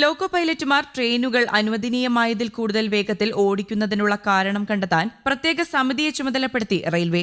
Loco പൈലറ്റുമാർ ട്രെയിനുകൾ അനുവദനീയമായതിൽ കൂടുതൽ വേഗത്തിൽ ഓടിക്കുന്നതിനുള്ള കാരണം കണ്ടെത്താൻ പ്രത്യേക സമിതിയെ ചുമതലപ്പെടുത്തി റെയിൽവേ.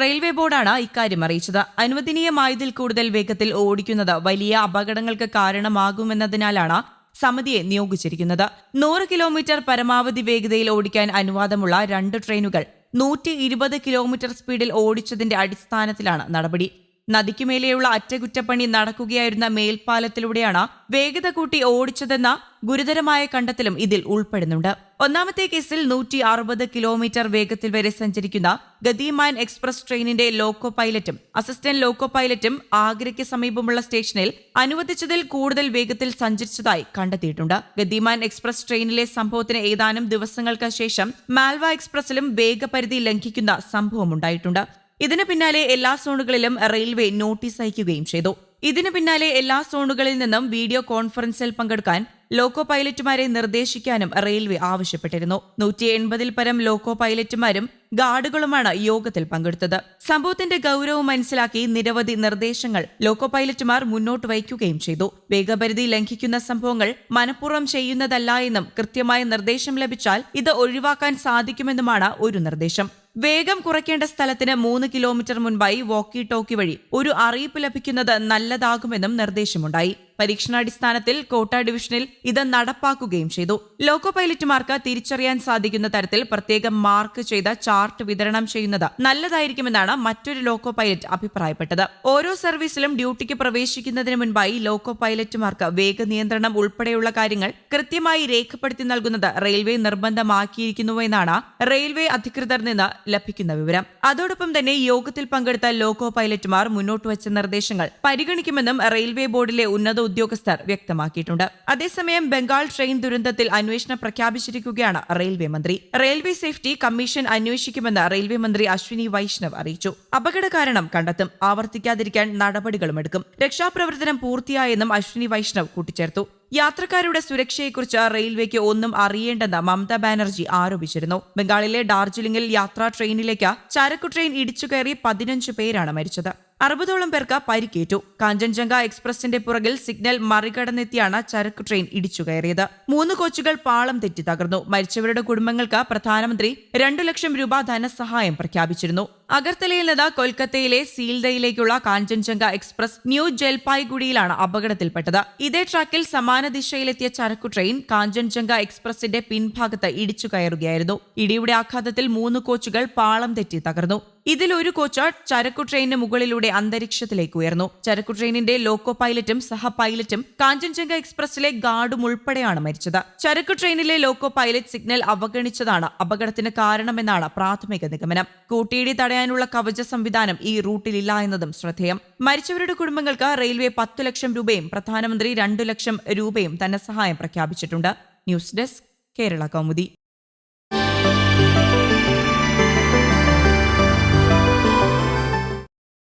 റെയിൽവേ ബോർഡാണ് ഇക്കാര്യം അറിയിച്ചത്. അനുവദനീയമായതിൽ കൂടുതൽ വേഗത്തിൽ ഓടിക്കുന്നത് വലിയ അപകടങ്ങൾക്ക് കാരണമാകുമെന്നതിനാലാണ് സമിതിയെ നിയോഗിച്ചിരിക്കുന്നത്. നൂറ് കിലോമീറ്റർ പരമാവധി വേഗതയിൽ ഓടിക്കാൻ അനുവാദമുള്ള രണ്ട് ട്രെയിനുകൾ നൂറ്റി ഇരുപത് കിലോമീറ്റർ സ്പീഡിൽ ഓടിച്ചതിന്റെ അടിസ്ഥാനത്തിലാണ് നടപടി. നദിക്കുമേലെയുള്ള അറ്റകുറ്റപ്പണി നടക്കുകയായിരുന്ന മേൽപ്പാലത്തിലൂടെയാണ് വേഗത കൂട്ടി ഓടിച്ചതെന്ന ഗുരുതരമായ കണ്ടെത്തലും ഇതിൽ ഉൾപ്പെടുന്നുണ്ട്. ഒന്നാമത്തെ കേസിൽ നൂറ്റി അറുപത് കിലോമീറ്റർ വേഗത്തിൽ വരെ സഞ്ചരിക്കുന്ന ഗതിമാൻ എക്സ്പ്രസ് ട്രെയിനിന്റെ ലോക്കോ പൈലറ്റും അസിസ്റ്റന്റ് ലോക്കോ പൈലറ്റും ആഗ്രയ്ക്ക് സമീപമുള്ള സ്റ്റേഷനിൽ അനുവദിച്ചതിൽ കൂടുതൽ വേഗത്തിൽ സഞ്ചരിച്ചതായി കണ്ടെത്തിയിട്ടുണ്ട്. ഗതിമാൻ എക്സ്പ്രസ് ട്രെയിനിലെ സംഭവത്തിന് ഏതാനും ദിവസങ്ങൾക്ക് ശേഷം മാൽവ എക്സ്പ്രസിലും വേഗപരിധി ലംഘിക്കുന്ന സംഭവമുണ്ടായിട്ടുണ്ട്. ഇതിന് പിന്നാലെ എല്ലാ സോണുകളിലും റെയിൽവേ നോട്ടീസ് അയക്കുകയും ചെയ്തു. ഇതിന് പിന്നാലെ എല്ലാ സോണുകളിൽ നിന്നും വീഡിയോ കോൺഫറൻസിൽ പങ്കെടുക്കാൻ ലോക്കോ പൈലറ്റുമാരെ നിർദ്ദേശിക്കാനും റെയിൽവേ ആവശ്യപ്പെട്ടിരുന്നു. നൂറ്റി എൺപതിൽ പരം ലോക്കോ പൈലറ്റുമാരും ഗാർഡുകളുമാണ് യോഗത്തിൽ പങ്കെടുത്തത്. സംഭവത്തിന്റെ ഗൗരവം മനസ്സിലാക്കി നിരവധി നിർദ്ദേശങ്ങൾ ലോക്കോ പൈലറ്റുമാർ മുന്നോട്ട് വയ്ക്കുകയും ചെയ്തു. വേഗപരിധി ലംഘിക്കുന്ന സംഭവങ്ങൾ മനഃപൂർവം ചെയ്യുന്നതല്ല എന്നും കൃത്യമായ നിർദ്ദേശം ലഭിച്ചാൽ ഇത് ഒഴിവാക്കാൻ സാധിക്കുമെന്നുമാണ് ഒരു നിർദ്ദേശം. വേഗം കുറയ്ക്കേണ്ട സ്ഥലത്തിന് മൂന്ന് കിലോമീറ്റർ മുൻപായി വോക്കി ടോക്കി വഴി ഒരു അറിയിപ്പ് ലഭിക്കുന്നത് നല്ലതാകുമെന്നും നിർദ്ദേശമുണ്ടായി. പരീക്ഷണാടിസ്ഥാനത്തിൽ കോട്ട ഡിവിഷനിൽ ഇത് നടപ്പാക്കുകയും ചെയ്തു. ലോക്കോ പൈലറ്റുമാർക്ക് തിരിച്ചറിയാൻ സാധിക്കുന്ന തരത്തിൽ പ്രത്യേകം മാർക്ക് ചെയ്ത ചാർട്ട് വിതരണം ചെയ്യുന്നത് നല്ലതായിരിക്കുമെന്നാണ് മറ്റൊരു ലോക്കോ പൈലറ്റ് അഭിപ്രായപ്പെട്ടത്. ഓരോ സർവീസിലും ഡ്യൂട്ടിക്ക് പ്രവേശിക്കുന്നതിന് മുൻപായി ലോക്കോ പൈലറ്റുമാർക്ക് വേഗ നിയന്ത്രണം ഉൾപ്പെടെയുള്ള കാര്യങ്ങൾ കൃത്യമായി രേഖപ്പെടുത്തി നൽകുന്നത് റെയിൽവേ നിർബന്ധമാക്കിയിരിക്കുന്നുവെന്നാണ് റെയിൽവേ അധികൃതർ നിന്ന് ലഭിക്കുന്ന വിവരം. അതോടൊപ്പം തന്നെ യോഗത്തിൽ പങ്കെടുത്ത ലോക്കോ പൈലറ്റുമാർ മുന്നോട്ട് വച്ച നിർദ്ദേശങ്ങൾ പരിഗണിക്കുമെന്നും റെയിൽവേ ബോർഡിലെ ഉന്നത ഉദ്യോഗസ്ഥർ വ്യക്തമാക്കിയിട്ടുണ്ട്. അതേസമയം ബംഗാൾ ട്രെയിൻ ദുരന്തത്തിൽ അന്വേഷണം പ്രഖ്യാപിച്ചിരിക്കുകയാണ് റെയിൽവേ മന്ത്രി. റെയിൽവേ സേഫ്റ്റി കമ്മീഷൻ അന്വേഷിക്കുമെന്ന് റെയിൽവേ മന്ത്രി അശ്വിനി വൈഷ്ണവ് അറിയിച്ചു. അപകട കാരണം കണ്ടെത്തും. ആവർത്തിക്കാതിരിക്കാൻ നടപടികളും എടുക്കും രക്ഷാപ്രവർത്തനം പൂർത്തിയായെന്നും അശ്വിനി വൈഷ്ണവ് കൂട്ടിച്ചേർത്തു. യാത്രക്കാരുടെ സുരക്ഷയെക്കുറിച്ച് റെയിൽവേക്ക് ഒന്നും അറിയേണ്ടെന്ന് മമത ബാനർജി ആരോപിച്ചിരുന്നു. ബംഗാളിലെ ഡാർജിലിംഗിൽ യാത്രാ ട്രെയിനിലേക്ക് ചരക്കു ട്രെയിൻ ഇടിച്ചുകയറി പതിനഞ്ച് പേരാണ് മരിച്ചത്. അറുപതോളം പേർക്ക് പരിക്കേറ്റു. കാഞ്ചൻജംഗ എക്സ്പ്രസിന്റെ പുറകിൽ സിഗ്നൽ മറികടന്നെത്തിയാണ് ചരക്ക് ട്രെയിൻ ഇടിച്ചുകയറിയത് മൂന്ന് കോച്ചുകൾ പാളം തെറ്റി തകർന്നു. മരിച്ചവരുടെ കുടുംബങ്ങൾക്ക് പ്രധാനമന്ത്രി രണ്ടു ലക്ഷം രൂപ ധനസഹായം പ്രഖ്യാപിച്ചിരുന്നു. അഗർത്തലയിൽ നിന്ന് കൊൽക്കത്തയിലെ സീൽദയിലേക്കുള്ള കാഞ്ചൻജംഗ എക്സ്പ്രസ് ന്യൂ ജൽപായ്ഗുഡിയിലാണ് അപകടത്തിൽപ്പെട്ടത്. ഇതേ ട്രാക്കിൽ സമാന ദിശയിലെത്തിയ ചരക്കു ട്രെയിൻ കാഞ്ചൻജംഗ എക്സ്പ്രസിന്റെ പിൻഭാഗത്ത് ഇടിച്ചു കയറുകയായിരുന്നു. ഇടിയുടെ ആഘാതത്തിൽ മൂന്ന് കോച്ചുകൾ പാളം തെറ്റി തകർന്നു. ഇതിൽ ഒരു കോച്ച് ചരക്കു ട്രെയിനിന് മുകളിലൂടെ അന്തരീക്ഷത്തിലേക്ക് ഉയർന്നു. ചരക്കു ട്രെയിനിന്റെ ലോക്കോ പൈലറ്റും സഹ പൈലറ്റും കാഞ്ചൻജംഗ എക്സ്പ്രസിലെ ഗാർഡും ഉൾപ്പെടെയാണ് മരിച്ചത്. ചരക്കു ട്രെയിനിലെ ലോക്കോ പൈലറ്റ് സിഗ്നൽ അവഗണിച്ചതാണ്. അപകടത്തിന് കാരണമെന്നാണ് പ്രാഥമിക നിഗമനം. കൂട്ടിയിടി തടയാനുള്ള കവച സംവിധാനം ഈ റൂട്ടിലില്ല എന്നതും ശ്രദ്ധേയം. മരിച്ചവരുടെ കുടുംബങ്ങൾക്ക് റെയിൽവേ പത്തു ലക്ഷം രൂപയും പ്രധാനമന്ത്രി രണ്ടു ലക്ഷം രൂപയും ധനസഹായം പ്രഖ്യാപിച്ചിട്ടുണ്ട്. News desk Kerala Kaumudi.